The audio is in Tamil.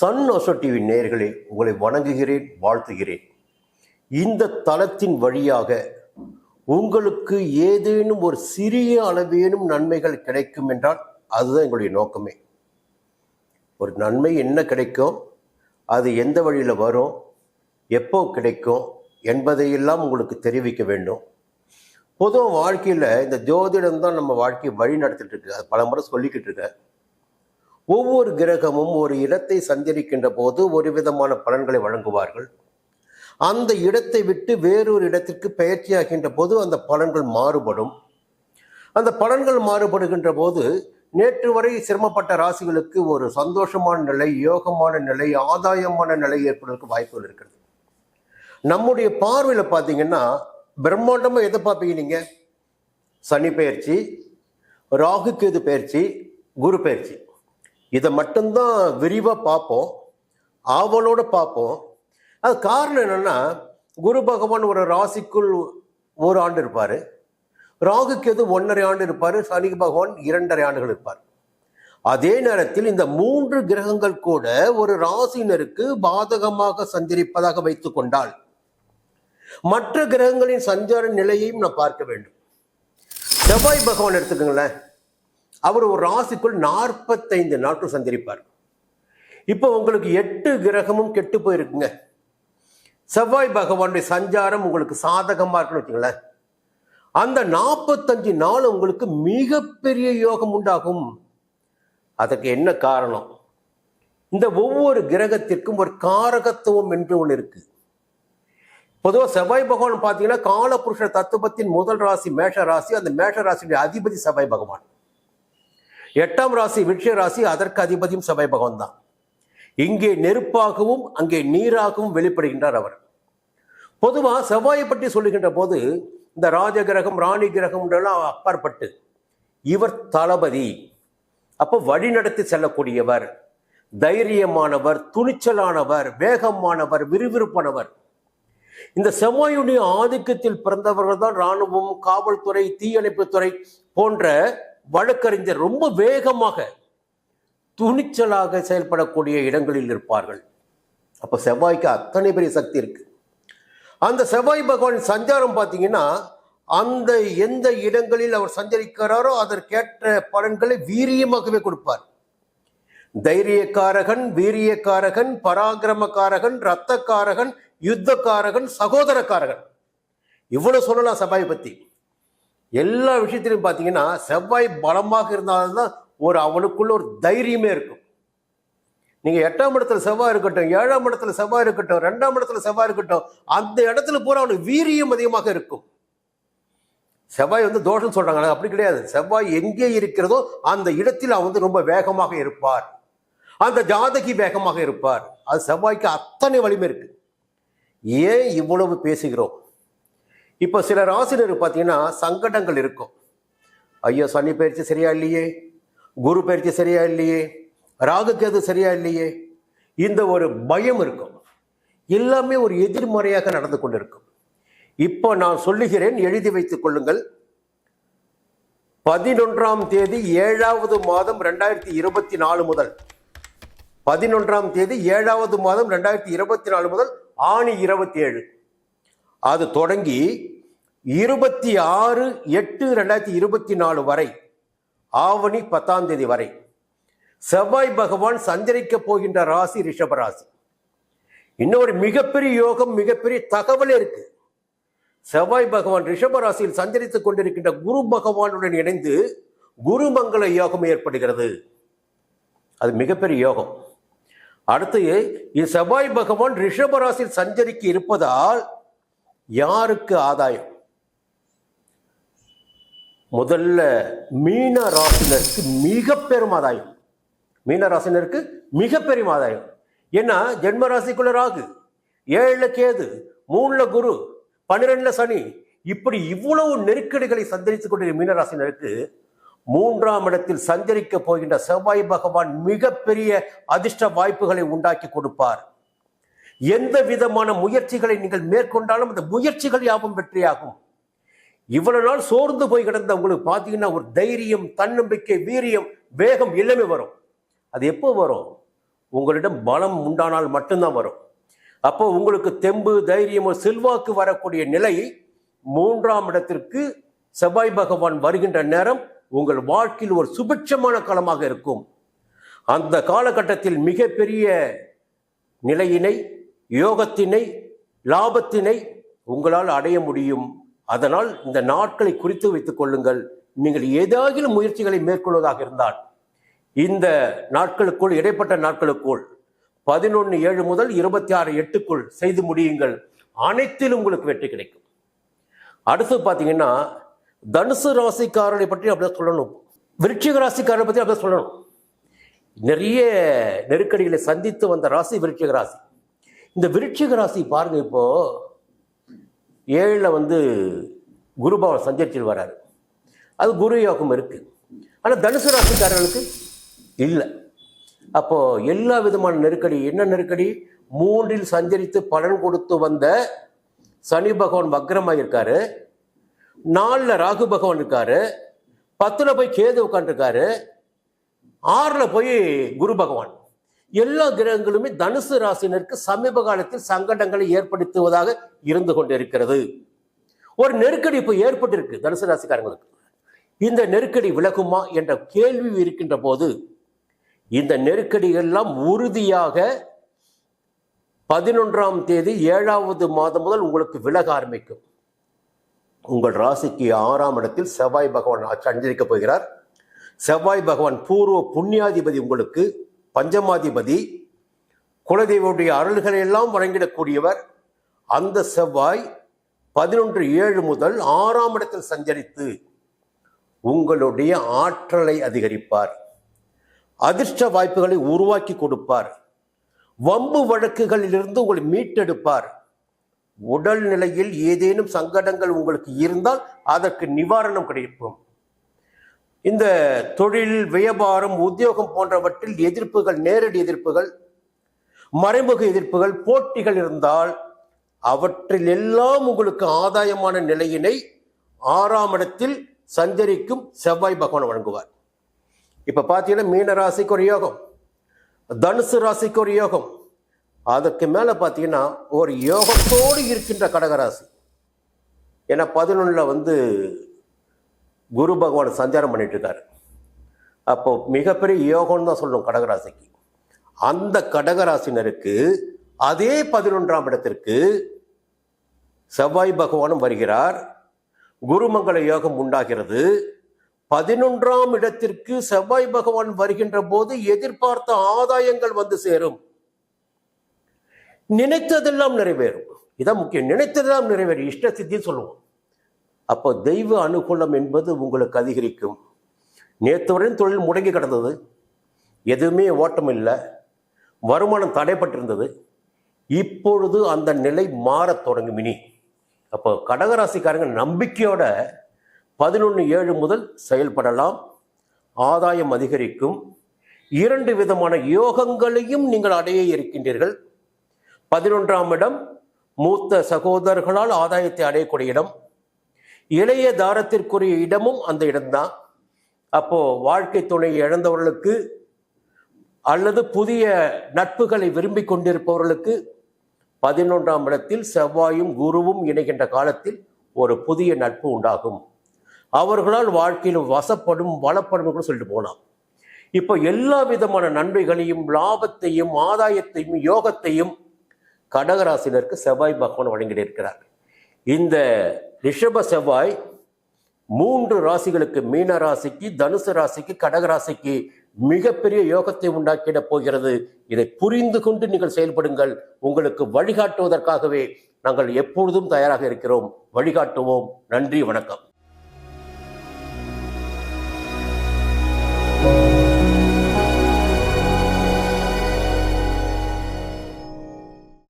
சன் ஒசோ டிவி நேர்களே உங்களை வணங்குகிறேன் வாழ்த்துகிறேன். இந்த தளத்தின் வழியாக உங்களுக்கு ஏதேனும் ஒரு சிறிய அளவேனும் நன்மைகள் கிடைக்கும் என்றால் அதுதான் எங்களுடைய நோக்கமே. ஒரு நன்மை என்ன கிடைக்கும் அது எந்த வழியில் வரும் எப்போ கிடைக்கும் என்பதையெல்லாம் உங்களுக்கு தெரிவிக்க வேண்டும். பொதுவாக வாழ்க்கையில் இந்த ஜோதிடம் தான் நம்ம வாழ்க்கையை வழி நடத்திட்டு இருக்கு. அது பல முறை சொல்லிக்கிட்டு இருக்கேன் ஒவ்வொரு கிரகமும் ஒரு இடத்தை சஞ்சரிக்கின்ற போது ஒரு விதமான பலன்களை வழங்குவார்கள். அந்த இடத்தை விட்டு வேறொரு இடத்திற்கு பயிற்சியாகின்ற போது அந்த பலன்கள் மாறுபடும். அந்த பலன்கள் மாறுபடுகின்ற போது நேற்று வரை சிரமப்பட்ட ராசிகளுக்கு ஒரு சந்தோஷமான நிலை யோகமான நிலை ஆதாயமான நிலை ஏற்படுவதற்கு வாய்ப்புகள் இருக்கிறது. நம்முடைய பார்வையில் பார்த்தீங்கன்னா பிரம்மாண்டமாக எதை பார்ப்பீங்க நீங்கள் சனி பயிற்சி ராகு கேது பயிற்சி குரு பயிற்சி. இதை மட்டும்தான் விரிவாக பார்ப்போம். ஆவலோடு பார்ப்போம். அது காரணம் என்னென்னா குரு பகவான் ஒரு ராசிக்குள் ஒரு ஆண்டு இருப்பார். ராகுக்கு எது ஒன்றரை ஆண்டு இருப்பார் சனி பகவான் இரண்டரை ஆண்டுகள் இருப்பார். அதே நேரத்தில் இந்த மூன்று கிரகங்கள் கூட ஒரு ராசினருக்கு பாதகமாக சஞ்சரிப்பதாக வைத்துக் கொண்டால் மற்ற கிரகங்களின் சஞ்சார நிலையையும் நான் பார்க்க வேண்டும். செவ்வாய் பகவான் எடுத்துக்கோங்களேன். அவர் ஒரு ராசிக்குள் நாற்பத்தைந்து நாட்கள் சந்திரிப்பார் இப்போ உங்களுக்கு எட்டு கிரகமும் கெட்டு போயிருக்குங்க. செவ்வாய் பகவானுடைய சஞ்சாரம் உங்களுக்கு சாதகமாக இருக்குன்னு வச்சுங்களேன் அந்த நாற்பத்தஞ்சு நாள் உங்களுக்கு மிகப்பெரிய யோகம் உண்டாகும். அதற்கு என்ன காரணம்? இந்த ஒவ்வொரு கிரகத்திற்கும் ஒரு காரகத்துவம் என்று ஒன்று இருக்கு. பொதுவாக செவ்வாய் பகவான் பார்த்தீங்கன்னா காலபுருஷ தத்துவத்தின் முதல் ராசி மேஷ ராசி அந்த மேஷ ராசியுடைய அதிபதி செவ்வாய் பகவான். எட்டாம் ராசி விருட்ச ராசி அதற்கு அதிபதியும் சபை பகவான் தான். இங்கே நெருப்பாகவும் அங்கே நீராகவும் வெளிப்படுகின்றார் அவர். பொதுவாக செவ்வாயை பற்றி சொல்லுகின்ற போது இந்த ராஜ கிரகம் ராணி கிரகம் அப்பாற்பட்டு இவர் தளபதி. அப்போ வழிநடத்தி செல்லக்கூடியவர் தைரியமானவர் துணிச்சலானவர் வேகமானவர் விறுவிறுப்பானவர். இந்த செவ்வாயுடைய ஆதிக்கத்தில் பிறந்தவர்கள் தான் இராணுவம் காவல்துறை தீயணைப்புத்துறை போன்ற வழக்கறிஞர் ரொம்ப வேகமாக துணிச்சலாக செயல்படக்கூடிய இடங்களில் இருப்பார்கள். அப்போ செவ்வாய்க்கு அத்தனை பெரிய சக்தி இருக்கு. அந்த செவ்வாய் பகவான் சஞ்சாரம் பார்த்தீங்கன்னா அந்த எந்த இடங்களில் அவர் சஞ்சரிக்கிறாரோ அதற்கேற்ற பலன்களை வீரியமாகவே கொடுப்பார். தைரியக்காரகன் வீரியக்காரகன் பராக்கிரமக்காரகன் ரத்தக்காரகன் யுத்தக்காரகன் சகோதரக்காரகன். இவ்வளவு சொல்லலாம் செவ்வாய் பத்தி. எல்லா விஷயத்திலையும் பார்த்தீங்கன்னா செவ்வாய் பலமாக இருந்தால்தான் ஒரு அவனுக்குள்ள ஒரு தைரியமே இருக்கும். நீங்கள் எட்டாம் இடத்துல செவ்வாய் இருக்கட்டும் ஏழாம் இடத்துல செவ்வாய் இருக்கட்டும் ரெண்டாம் இடத்துல செவ்வாய் இருக்கட்டும் அந்த இடத்துல பூரா அவனுக்கு வீரியம் அதிகமாக இருக்கும். செவ்வாய் வந்து தோஷம் சொல்கிறாங்க அப்படி கிடையாது. செவ்வாய் எங்கே இருக்கிறதோ அந்த இடத்தில் அவன் வந்து ரொம்ப வேகமாக இருப்பார். அந்த ஜாதகி வேகமாக இருப்பார். அது செவ்வாய்க்கு அத்தனை வலிமை இருக்கு. ஏன் இவ்வளவு பேசுகிறோம்? இப்போ சில ராசினர் பார்த்தீங்கன்னா சங்கடங்கள் இருக்கும். ஐயோ சனி பயிற்சி சரியா இல்லையே? குரு பயிற்சி சரியா இல்லையே? ராகு கேது சரியா இல்லையே? இந்த ஒரு பயம் இருக்கும். எல்லாமே ஒரு எதிர்மறையாக நடந்து கொண்டிருக்கும். இப்போ நான் சொல்லுகிறேன் எழுதி வைத்துக் கொள்ளுங்கள். பதினொன்றாம் தேதி ஏழாவது மாதம் ரெண்டாயிரத்தி இருபத்தி நாலு முதல். பதினொன்றாம் தேதி ஏழாவது மாதம் ரெண்டாயிரத்தி இருபத்தி நாலு முதல் ஆணி இருபத்தி ஏழு. அது தொடங்கி இருபத்தி ஆறு எட்டு ரெண்டாயிரத்தி இருபத்தி நாலு வரை ஆவணி பத்தாம் தேதி வரை செவ்வாய் பகவான் சஞ்சரிக்க போகின்ற ராசி ரிஷபராசி. இன்னொரு மிகப்பெரிய யோகம் மிகப்பெரிய தகவல் இருக்கு. செவ்வாய் பகவான் ரிஷபராசியில் சஞ்சரித்துக் கொண்டிருக்கின்ற குரு பகவானுடன் இணைந்து குருமங்கள யோகம் ஏற்படுகிறது. அது மிகப்பெரிய யோகம். அடுத்து செவ்வாய் பகவான் ரிஷபராசியில் சஞ்சரிக்க இருப்பதால் யாருக்கு ஆதாயம்? முதல்ல மீன ராசினருக்கு மிக பெரும் ஆதாயம். மீன ராசினருக்கு மிக பெரும் ஆதாயம். ஏன்னா ஜென்ம ராசிக்குள்ள ராகு ஏழுல கேது மூணுல குரு பன்னிரெண்டுல சனி இப்படி இவ்வளவு நெருக்கடிகளை சந்தரித்துக் கொண்டிருக்கிற மீனராசினருக்கு மூன்றாம் இடத்தில் சஞ்சரிக்க போகின்ற செவ்வாய் பகவான் மிகப்பெரிய அதிர்ஷ்ட வாய்ப்புகளை உண்டாக்கி கொடுப்பார். எந்த விதமான முயற்சிகளை நீங்கள் மேற்கொண்டாலும் அந்த முயற்சிகள் யாவும் வெற்றியாகும். இவ்வளவு நாள் சோர்ந்து போய் கிடந்த உங்களுக்கு பார்த்தீங்கன்னா ஒரு தைரியம் தன்னம்பிக்கை வீரியம் வேகம் எல்லாமே வரும். அது எப்போ வரும்? உங்களிடம் பலம் உண்டானால் மட்டும்தான் வரும். அப்போ உங்களுக்கு தெம்பு தைரியம் செல்வாக்கு வரக்கூடிய நிலை மூன்றாம் இடத்திற்கு செவ்வாய் பகவான் வருகின்ற நேரம் உங்கள் வாழ்க்கையில் ஒரு சுபிட்சமான காலமாக இருக்கும். அந்த காலகட்டத்தில் மிகப்பெரிய நிலையினை யோகத்தினை லாபத்தினை உங்களால் அடைய முடியும். அதனால் இந்த நாட்களை குறித்து வைத்துக் கொள்ளுங்கள். நீங்கள் ஏதாகிலும் முயற்சிகளை மேற்கொள்வதாக இருந்தால் இந்த நாட்களுக்குள் இடைப்பட்ட நாட்களுக்குள் பதினொன்று ஏழு முதல் இருபத்தி ஆறு எட்டுக்குள் செய்து முடியுங்கள். அனைத்திலும் உங்களுக்கு வெற்றி கிடைக்கும். அடுத்து பார்த்தீங்கன்னா தனுசு ராசிக்காரனை பற்றி அப்படியே சொல்லணும். விருட்சிக ராசிக்காரனை பற்றி அப்படியே சொல்லணும். நிறைய நெருக்கடிகளை சந்தித்து வந்த ராசி விருட்சிக ராசி. இந்த விருட்சிக ராசி பாருங்க இப்போ. ஏழில் வந்து குருபவன் சஞ்சரிச்சு வராரு. அது குரு யோகம் இருக்கு. ஆனால் தனுசு ராசிக்காரர்களுக்கு இல்லை. அப்போ எல்லா விதமான நெருக்கடி என்ன நெருக்கடி? மூன்றில் சஞ்சரித்து பலன் கொடுத்து வந்த சனி பகவான் வக்ரமாக இருக்காரு. நாலில் ராகு பகவான் இருக்காரு. பத்தில் போய் கேது உட்காந்துருக்காரு ஆறில் போய் குரு பகவான். எல்லா கிரகங்களுமே தனுசு ராசினருக்கு சமீப காலத்தில் சங்கடங்களை ஏற்படுத்துவதாக இருந்து கொண்டிருக்கிறது. ஒரு நெருக்கடி இப்போ ஏற்பட்டிருக்கு தனுசு ராசிக்காரங்களுக்கு. இந்த நெருக்கடி விலகுமா என்ற கேள்வி இருக்கின்ற போது இந்த நெருக்கடிகள்லாம் உறுதியாக பதினொன்றாம் தேதி ஏழாவது மாதம் முதல் உங்களுக்கு விலக ஆரம்பிக்கும். உங்கள் ராசிக்கு ஆறாம் இடத்தில் செவ்வாய் பகவான் சஞ்சரிக்க போகிறார். செவ்வாய் பகவான் பூர்வ புண்ணியாதிபதி உங்களுக்கு பஞ்சமாதிபதி குலதெய்வனுடைய அருள்களை எல்லாம் வழங்கிடக்கூடியவர் அந்த செவ்வாய் பதினொன்று ஏழு முதல் ஆறாம் இடத்தில் சஞ்சரித்து உங்களுடைய ஆற்றலை அதிகரிப்பார். அதிர்ஷ்ட வாய்ப்புகளை உருவாக்கி கொடுப்பார். வம்பு வழக்குகளிலிருந்து உங்களை மீட்டெடுப்பார். உடல் நிலையில் ஏதேனும் சங்கடங்கள் உங்களுக்கு இருந்தால் அதற்கு நிவாரணம் கிடைக்கும். இந்த தொழில் வியாபாரம் உத்தியோகம் போன்றவற்றில் எதிர்ப்புகள் நேரடி எதிர்ப்புகள் மறைமுக எதிர்ப்புகள் போட்டிகள் இருந்தால் அவற்றில் எல்லாம் உங்களுக்கு ஆதாயமான நிலையினை ஆறாம் இடத்தில் சஞ்சரிக்கும் செவ்வாய் பகவான் வழங்குவார் இப்ப பார்த்தீங்கன்னா மீன ராசிக்கு ஒரு யோகம் தனுசு ராசிக்கு ஒரு யோகம். அதுக்கு மேல பார்த்தீங்கன்னா ஒரு யோகத்தோடு இருக்கின்ற கடகராசி. ஏன்னா பதினொன்றில் வந்து குரு பகவான் சஞ்சாரம் பண்ணிட்டு இருக்காரு அப்போ மிகப்பெரிய யோகம்னு தான் சொல்லணும் கடகராசிக்கு. அந்த கடகராசினருக்கு அதே பதினொன்றாம் இடத்திற்கு செவ்வாய் பகவானும் வருகிறார். குருமங்கள யோகம் உண்டாகிறது. பதினொன்றாம் இடத்திற்கு செவ்வாய் பகவான் வருகின்ற போது எதிர்பார்த்த ஆதாயங்கள் வந்து சேரும். நினைத்ததெல்லாம் நிறைவேறும். இதான் முக்கியம். நினைத்ததெல்லாம் நிறைவேறும். இஷ்ட சித்தின்னு சொல்லுவோம். அப்போ தெய்வ அனுகூலம் என்பது உங்களுக்கு அதிகரிக்கும். நேற்று வரையும் தொழில் முடங்கி கிடந்தது. எதுவுமே ஓட்டம் இல்லை. வருமானம் தடைப்பட்டிருந்தது. இப்பொழுது அந்த நிலை மாறத் தொடங்கும் இனி. அப்போ கடகராசிக்காரங்க நம்பிக்கையோட பதினொன்று ஏழு முதல் செயல்படலாம். ஆதாயம் அதிகரிக்கும். இரண்டு விதமான யோகங்களையும் நீங்கள் அடைய இருக்கின்றீர்கள். பதினொன்றாம் இடம் மூத்த சகோதரர்களால் ஆதாயத்தை அடையக்கூடிய இடம். இளைய தாரத்திற்குரிய இடமும் அந்த இடம்தான். அப்போ வாழ்க்கை துணை இழந்தவர்களுக்கு அல்லது புதிய நட்புகளை விரும்பி கொண்டிருப்பவர்களுக்கு பதினொன்றாம் இடத்தில் செவ்வாயும் குருவும் இணைகின்ற காலத்தில் ஒரு புதிய நட்பு உண்டாகும். அவர்களால் வாழ்க்கையில் வசப்படும் வளப்படும் கூட சொல்லிட்டு போனான் இப்போ எல்லா விதமான நன்மைகளையும் லாபத்தையும் ஆதாயத்தையும் யோகத்தையும் கடகராசினருக்கு செவ்வாய் பகவான் வழங்கியிருக்கிறார். இந்த ரிஷப செவ்வாய் மூன்று ராசிகளுக்கு மீன ராசிக்கு தனுசு ராசிக்கு கடக ராசிக்கு மிகப்பெரிய யோகத்தை உண்டாக்கிட போகிறது. இதை புரிந்து கொண்டு நீங்கள் செயல்படுங்கள். உங்களுக்கு வழிகாட்டுவதற்காகவே நாங்கள் எப்பொழுதும் தயாராக இருக்கிறோம். வழிகாட்டுவோம். நன்றி வணக்கம்.